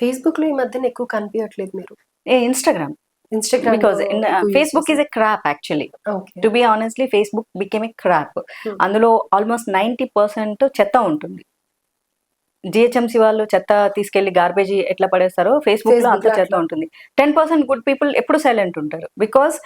ఫేస్బుక్లో ఈ మధ్యన ఎక్కువ కనిపించట్లేదు మీరు. ఏ Instagram Instagram because Facebook is a crap actually to be honestly Facebook became a crap. అందులో ఆల్మోస్ట్ నైంటీ పర్సెంట్ చెత్త ఉంటుంది. జిహెచ్ఎంసి వాళ్ళు చెత్త తీసుకెళ్ళి గార్బేజ్ ఎట్లా పడేస్తారో ఫేస్బుక్లో Facebook అంత చెత్త. ఉంటుంది. టెన్ పర్సెంట్ గుడ్ పీపుల్ ఎప్పుడు సైలెంట్ ఉంటారు. బికాస్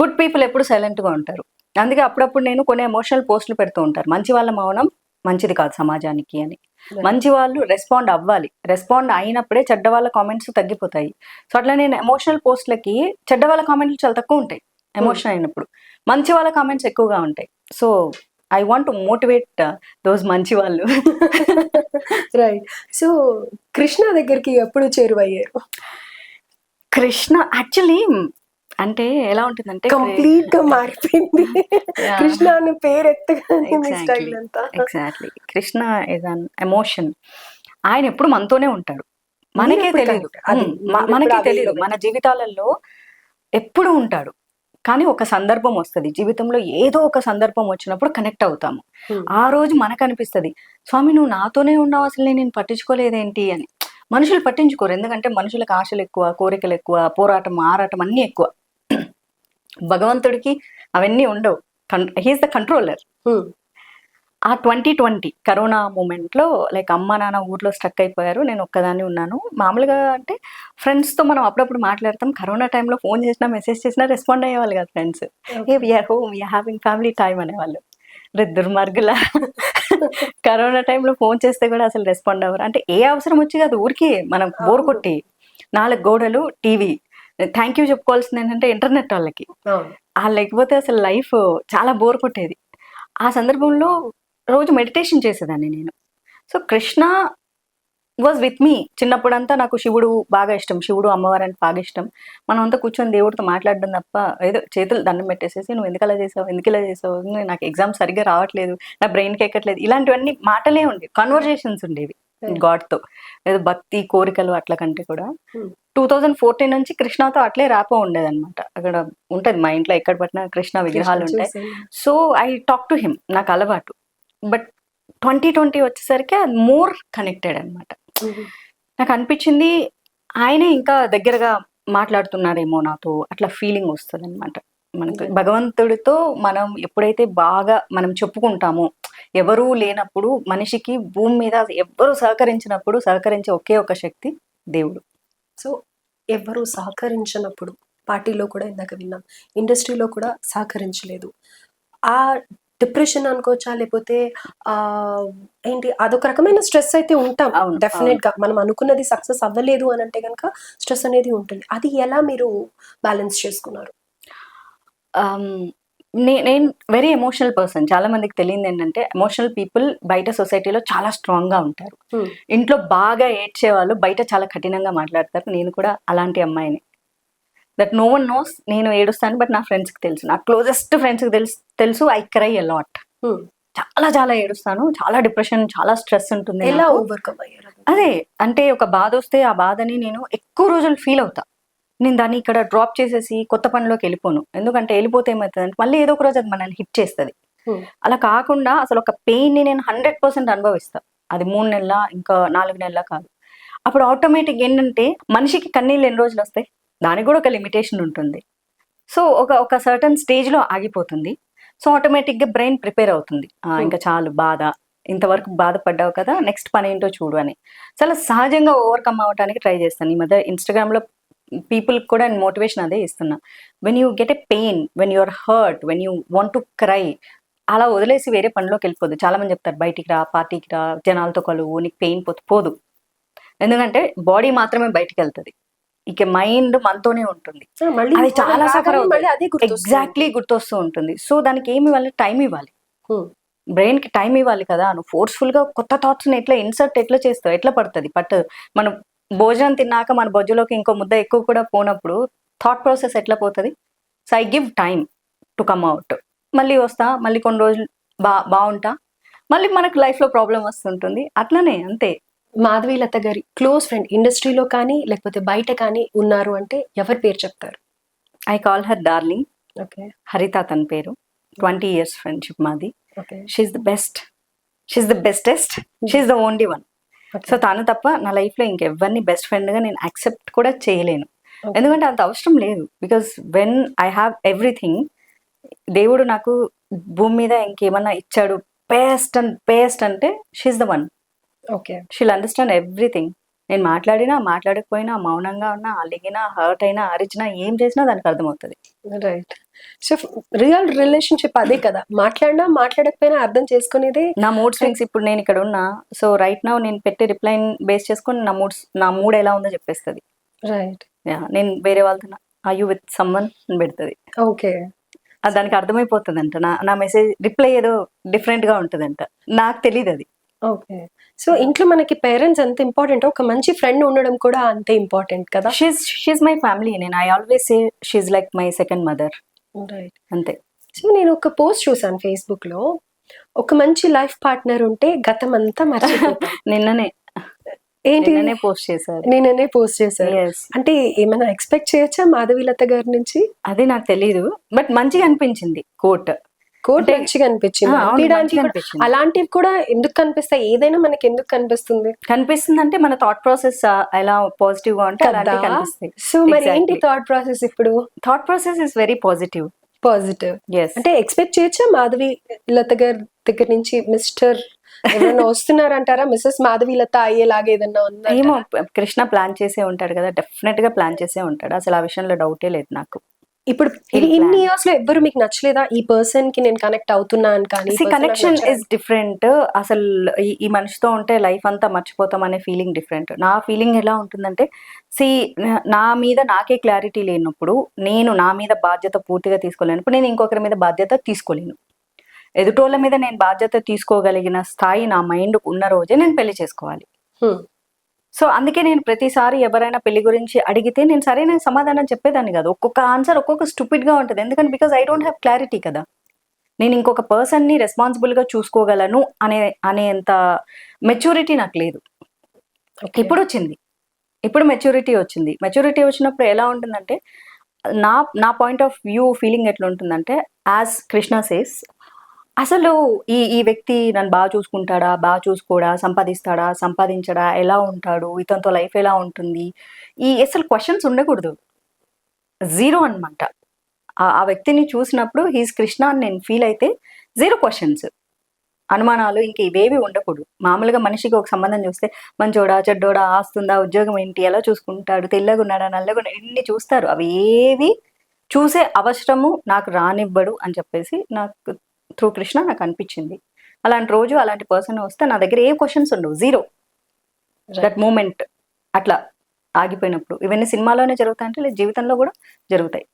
గుడ్ పీపుల్ ఎప్పుడు సైలెంట్గా ఉంటారు. అందుకే అప్పుడప్పుడు నేను కొన్ని ఎమోషనల్ పోస్టులు పెడుతూ ఉంటారు. మంచి వాళ్ళ మౌనం మంచిది కాదు సమాజానికి అని. మంచి వాళ్ళు రెస్పాండ్ అవ్వాలి. రెస్పాండ్ అయినప్పుడే చెడ్డ వాళ్ళ కామెంట్స్ తగ్గిపోతాయి. సో అట్లా నేను ఎమోషనల్ పోస్ట్లకి చెడ్డ వాళ్ళ కామెంట్లు చాలా తక్కువ ఉంటాయి. ఎమోషన్ అయినప్పుడు. మంచి వాళ్ళ కామెంట్స్ ఎక్కువగా ఉంటాయి. So I want to motivate those మంచి వాళ్ళు. రైట్ సో కృష్ణ దగ్గరికి ఎప్పుడు చేరువయ్యారు? కృష్ణ యాక్చువల్లీ అంటే ఎలా ఉంటుందంటే కంప్లీట్గా మారిపోయింది. కృష్ణ అనే పేరు exactly Krishna is an emotion ఆయన ఎప్పుడు మనతోనే ఉంటాడు. మనకే తెలియదు మనకే తెలియదు మన జీవితాలలో ఎప్పుడు ఉంటాడు. కానీ ఒక సందర్భం వస్తుంది. జీవితంలో ఏదో ఒక సందర్భం వచ్చినప్పుడు కనెక్ట్ అవుతాము. ఆ రోజు మనకు అనిపిస్తుంది స్వామి నువ్వు నాతోనే ఉన్నావు అసలు. నేను పట్టించుకోలేదేంటి? అని. మనుషులు పట్టించుకోరు. ఎందుకంటే మనుషులకు ఆశలు ఎక్కువ కోరికలు ఎక్కువ పోరాటం ఆరాటం అన్నీ ఎక్కువ. భగవంతుడికి అవన్నీ ఉండవు. He's the controller. ఆ ట్వంటీ ట్వంటీ కరోనా మూమెంట్లో లైక్ అమ్మ నాన్న ఊర్లో స్ట్రక్ అయిపోయారు. నేను ఒక్కదాన్ని ఉన్నాను. మామూలుగా అంటే ఫ్రెండ్స్తో మనం అప్పుడప్పుడు మాట్లాడతాం. కరోనా టైంలో ఫోన్ చేసినా మెసేజ్ చేసినా రెస్పాండ్ అయ్యేవాళ్ళు కదా friends. Hey we're home we're having family time అనేవాళ్ళు. రే దుర్మార్గుల. కరోనా టైంలో ఫోన్ చేస్తే కూడా అసలు రెస్పాండ్ అవ్వరు. అంటే ఏ అవసరం వచ్చి కాదు ఊరికి మనం బోర్ కొట్టి నాలుగు గోడలు టీవీ థ్యాంక్ యూ చెప్పుకోవాల్సింది ఏంటంటే ఇంటర్నెట్ వాళ్ళకి. ఆ లేకపోతే అసలు లైఫ్ చాలా బోర్ కొట్టేది. ఆ సందర్భంలో రోజు మెడిటేషన్ చేసేదాన్ని నేను. So Krishna was with me చిన్నప్పుడంతా నాకు శివుడు బాగా ఇష్టం. శివుడు అమ్మవారు అంటే బాగా ఇష్టం. మనం అంతా కూర్చొని దేవుడితో మాట్లాడడం తప్ప ఏదో చేతులు దండం పెట్టేసేసి నువ్వు ఎందుకు అలా చేసావు? ఎందుకు ఇలా చేసావు? నాకు ఎగ్జామ్ సరిగ్గా రావట్లేదు. నా బ్రెయిన్కి ఎక్కట్లేదు. ఇలాంటివన్నీ మాటలే ఉండేవి. కన్వర్జేషన్స్ ఉండేవి. Hmm. గాడ్తో ఏదో భక్తి కోరికలు అట్ల కంటే కూడా Hmm. టూ థౌజండ్ ఫోర్టీన్ నుంచి కృష్ణతో అట్లే ర్యాపో ఉండేదన్నమాట అక్కడ ఉంటది మా ఇంట్లో ఎక్కడ పట్టినా కృష్ణ విగ్రహాలు ఉంటాయి. So I talk to him నాకు అలవాటు బట్ ట్వంటీ ట్వంటీ వచ్చేసరికి మోర్ కనెక్టెడ్ అనమాట Mhm. నాకు అనిపించింది ఆయనే ఇంకా దగ్గరగా మాట్లాడుతున్నారేమో నాతో అట్లా ఫీలింగ్ వస్తుంది అనమాట మనకు. భగవంతుడితో మనం ఎప్పుడైతే బాగా మనం చెప్పుకుంటామో ఎవరూ లేనప్పుడు మనిషికి భూమి మీద ఎవ్వరూ సహకరించినప్పుడు సహకరించే ఒకే ఒక శక్తి దేవుడు. సో ఎవరు సహకరించినప్పుడు పార్టీలో కూడా ఇందాక విన్నాం ఇండస్ట్రీలో కూడా సహకరించలేదు. ఆ డిప్రెషన్ అనుకోవచ్చా? లేకపోతే ఏంటి అదొక రకమైన స్ట్రెస్ అయితే ఉంటాం. డెఫినెట్గా మనం అనుకున్నది సక్సెస్ అవ్వలేదు అని అంటే కనుక స్ట్రెస్ అనేది ఉంటుంది. అది ఎలా మీరు బ్యాలెన్స్ చేసుకున్నారు? నే- నేను వెరీ ఎమోషనల్ పర్సన్ చాలా మందికి తెలియదు ఏంటంటే ఎమోషనల్ పీపుల్ బయట సొసైటీలో చాలా స్ట్రాంగ్గా ఉంటారు Hmm. ఇంట్లో బాగా ఏడ్చే వాళ్ళు బయట చాలా కఠినంగా మాట్లాడతారు నేను కూడా అలాంటి అమ్మాయిని దట్ నో వన్ నోస్ నేను ఏడుస్తాను బట్ నా ఫ్రెండ్స్కి తెలుసు నా క్లోజెస్ట్ ఫ్రెండ్స్కి తెలుసు తెలుసు ఐ క్రై అలాట్. చాలా చాలా ఏడుస్తాను చాలా డిప్రెషన్ చాలా స్ట్రెస్ ఉంటుంది ఎలా. ఓవర్కమ్ అయ్యారు? అదే అంటే ఒక బాధ వస్తే ఆ బాధని నేను ఎక్కువ రోజులు ఫీల్ అవుతా నేను దాన్ని ఇక్కడ డ్రాప్ చేసేసి కొత్త పనిలోకి వెళ్ళిపోను. ఎందుకంటే వెళ్ళిపోతే ఏమవుతుందంటే మళ్ళీ ఏదో ఒక రోజు అది మనల్ని హిట్ చేస్తుంది. Hmm. అలా కాకుండా అసలు ఒక పెయిన్ని నేను హండ్రెడ్ పర్సెంట్ అనుభవిస్తా. అది మూడు నెలల ఇంకా నాలుగు నెలల కాదు. అప్పుడు ఆటోమేటిక్ ఏంటంటే మనిషికి కన్నీళ్ళు ఎన్ని రోజులు వస్తాయి? దానికి కూడా ఒక లిమిటేషన్ ఉంటుంది. సో ఒక ఒక సర్టన్ స్టేజ్లో ఆగిపోతుంది. సో ఆటోమేటిక్గా బ్రెయిన్ ప్రిపేర్ అవుతుంది. ఆ, ఇంకా చాలు బాధ. ఇంతవరకు బాధపడ్డావు కదా నెక్స్ట్ పని ఏంటో చూడు అని. చాలా సహజంగా ఓవర్కమ్ అవ్వడానికి ట్రై చేస్తాను. ఈ మధ్య ఇన్స్టాగ్రామ్లో పీపుల్ కూడా మోటివేషన్ అదే ఇస్తున్నా. When you get a pain when you're hurt when you want to cry అలా వదిలేసి వేరే పనిలోకి వెళ్ళిపోదు. చాలా మంది చెప్తారు బయటికి రా పార్టీకి రా జనాలతో కలువు నీకు పెయిన్ పోతే పోదు. ఎందుకంటే బాడీ మాత్రమే బయటికి వెళ్తుంది. ఇక మైండ్ మనతోనే ఉంటుంది. అది చాలా గుర్తొస్తుంది. ఎగ్జాక్ట్లీ గుర్తొస్తూ ఉంటుంది. సో దానికి ఏమి ఇవ్వాలి? టైం ఇవ్వాలి. బ్రెయిన్కి టైం ఇవ్వాలి కదా. నువ్వు ఫోర్స్ఫుల్గా కొత్త థాట్స్ ఎట్లా ఇన్సర్ట్ ఎట్లా చేస్తావు? ఎట్లా పడుతుంది? పట్టదు మనం భోజనం తిన్నాక మన బొజ్జులోకి ఇంకో ముద్ద ఎక్కువ కూడా పోనప్పుడు థాట్ ప్రాసెస్ ఎట్లా పోతుంది? So I give time to come out మళ్ళీ వస్తా మళ్ళీ కొన్ని రోజులు బా బాగుంటా. మళ్ళీ మనకు లైఫ్లో ప్రాబ్లం వస్తుంటుంది. అట్లనే అంతే. మాధవి లత గారి క్లోజ్ ఫ్రెండ్ ఇండస్ట్రీలో కానీ లేకపోతే బయట కానీ ఉన్నారు అంటే ఎవరి పేరు చెప్తారు? I call her darling okay Haritha తన పేరు. ట్వంటీ ఇయర్స్ ఫ్రెండ్షిప్ మాది. Okay she's the best she's the bestest she's the only one so తను తప్ప నా లైఫ్లో ఇంకెవరిని బెస్ట్ ఫ్రెండ్గా నేను యాక్సెప్ట్ కూడా చేయలేను. ఎందుకంటే అంత అవసరం లేదు. Because when I have everything దేవుడు నాకు భూమి మీద ఇంకేమన్నా ఇచ్చాడు బెస్ట్ అండ్ బెస్ట్ అంటే she's the one okay she'll understand everything నేను మాట్లాడినా మాట్లాడకపోయినా మౌనంగా ఉన్నా అలిగినా హర్ట్ అయినా అరిచినా ఏం చేసినా దానికి అర్థమవుతుంది. రైట్ సో రియల్ రిలేషన్షిప్ అదే కదా. మాట్లాడినా మాట్లాడకపోయినా అర్థం చేసుకునేదే నా మూడ్ స్వింగ్స్ ఇప్పుడు నేను ఇక్కడ ఉన్నా సో రైట్ నౌ నేను పెట్టే రిప్లై బేస్ చేసుకొని నా మూడ్ నా మూడ్ ఎలా ఉందో చెప్పేస్తుంది. రైట్ నేను వేరే వాళ్ళతో ఐ యూ విత్ సమ్మన్ అని పెడుతుంది. ఓకే దానికి అర్థమైపోతుందంట. నా నా మెసేజ్ రిప్లై ఏదో డిఫరెంట్గా ఉంటుందంట. నాకు తెలియదు అది ఓకే. సో ఇంట్లో మనకి పేరెంట్స్ ఎంత ఇంపార్టెంట్ ఒక మంచి ఫ్రెండ్ ఉండడం కూడా అంతే ఇంపార్టెంట్ కదా? షీజ్ షీజ్ మై ఫ్యామిలీ నేను I always say she's like my second mother right అంతే. సో నేను ఒక పోస్ట్ చూసాను ఫేస్బుక్లో ఒక మంచి లైఫ్ పార్ట్నర్ ఉంటే గతం అంతా మర్చిపోతాం. నిన్ననే. ఏంటి? నిన్ననే పోస్ట్ చేశారు. నేననే పోస్ట్ చేశాను Yes. అంటే ఏమైనా ఎక్స్పెక్ట్ చేయొచ్చా మాధవీలత గారి నుంచి? అది నాకు తెలియదు బట్ మంచిగా అనిపించింది కోట్. కోట్ మంచిగా అనిపించింది. తీయడానికి. అలాంటివి కూడా ఎందుకు కనిపిస్తాయి? ఏదైనా మనకి ఎందుకు కనిపిస్తుంది? కనిపిస్తుంది అంటే మన థాట్ ప్రాసెస్ ఎలా పాజిటివ్గా ఉంటే అలాంటివి కనిపిస్తాయి. సో మరి ఏంటి. థాట్ ప్రాసెస్ ఇప్పుడు? Thought process is very positive positive yes అంటే ఎక్స్పెక్ట్ చేయొచ్చా? మాధవి లత గారి దగ్గర నుంచి మిస్టర్ ఎవరైనా వస్తున్నారంటారా? మిస్సెస్ మాధవి లత అయ్యేలాగా ఏదన్నా ఉందా ఏమో కృష్ణ ప్లాన్ చేసే ఉంటాడు కదా. డెఫినెట్గా ప్లాన్ చేసే ఉంటాడు. అసలు ఆ విషయంలో డౌటే లేదు నాకు. ఇప్పుడు ఇన్ని. ఇయర్స్లో ఎవ్వరు మీకు నచ్చలేదా ఈ పర్సన్కి నేను కనెక్ట్ అవుతున్నా అని కానీ కనెక్షన్. ఇస్ డిఫరెంట్ అసలు ఈ- మనిషితో ఉంటే లైఫ్ అంతా మర్చిపోతాం అనే ఫీలింగ్ డిఫరెంట్ నా ఫీలింగ్ ఎలా ఉంటుందంటే సి నా మీద నాకే క్లారిటీ లేనప్పుడు నేను నా మీద బాధ్యత పూర్తిగా తీసుకోలేనప్పుడు నేను ఇంకొకరి మీద బాధ్యత తీసుకోలేను ఎదుటోళ్ళ మీద నేను బాధ్యత తీసుకోగలిగిన స్థాయి నా మైండ్ ఉన్న రోజే నేను పెళ్ళి చేసుకోవాలి Hmm. సో అందుకే నేను ప్రతిసారి ఎవరైనా పెళ్ళి గురించి అడిగితే నేను సరైన సమాధానం చెప్పేదాన్ని కాదు. ఒక్కొక్క ఆన్సర్ ఒక్కొక్క స్టూపిడ్గా ఉంటుంది. ఎందుకంటే because I don't have clarity కదా. నేను ఇంకొక పర్సన్ని రెస్పాన్సిబుల్గా చూసుకోగలను అనే అనేంత మెచ్యూరిటీ నాకు లేదు. ఇప్పుడు వచ్చింది. ఇప్పుడు మెచ్యూరిటీ వచ్చింది. మెచ్యూరిటీ వచ్చినప్పుడు ఎలా ఉంటుందంటే నా నా పాయింట్ ఆఫ్ వ్యూ ఫీలింగ్ ఎట్లా ఉంటుందంటే యాజ్ కృష్ణ సేస్ అసలు ఈ ఈ వ్యక్తి నన్ను బాగా చూసుకుంటాడా బాగా చూసుకోడా సంపాదిస్తాడా సంపాదించడా ఎలా ఉంటాడు ఇతనితో లైఫ్ ఎలా ఉంటుంది? ఈ అసలు క్వశ్చన్స్ ఉండకూడదు. జీరో అనమాట ఆ వ్యక్తిని చూసినప్పుడు హీస్ కృష్ణ అని నేను ఫీల్ అయితే జీరో క్వశ్చన్స్ అనుమానాలు ఇంక ఇవేవి ఉండకూడదు. మామూలుగా మనిషికి ఒక సంబంధం చూస్తే మంచోడా చెడ్డోడా ఆస్తుందా ఉద్యోగం ఏంటి ఎలా చూసుకుంటాడు తెల్లగా ఉన్నాడా నల్లగా ఇన్ని చూస్తారు? అవి ఏవి చూసే అవసరము నాకు రానివ్వడు అని చెప్పేసి నాకు త్రూ కృష్ణ నాకు అనిపించింది. అలాంటి రోజు అలాంటి పర్సన్ వస్తే నా దగ్గర ఏ క్వశ్చన్స్ ఉండవు. జీరో దట్ మూమెంట్ అట్లా ఆగిపోయినప్పుడు. ఇవన్నీ సినిమాలోనే జరుగుతాయంటే లేదు జీవితంలో కూడా జరుగుతాయి.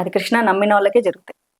అది కృష్ణ నమ్మిన వాళ్ళకే జరుగుతాయి.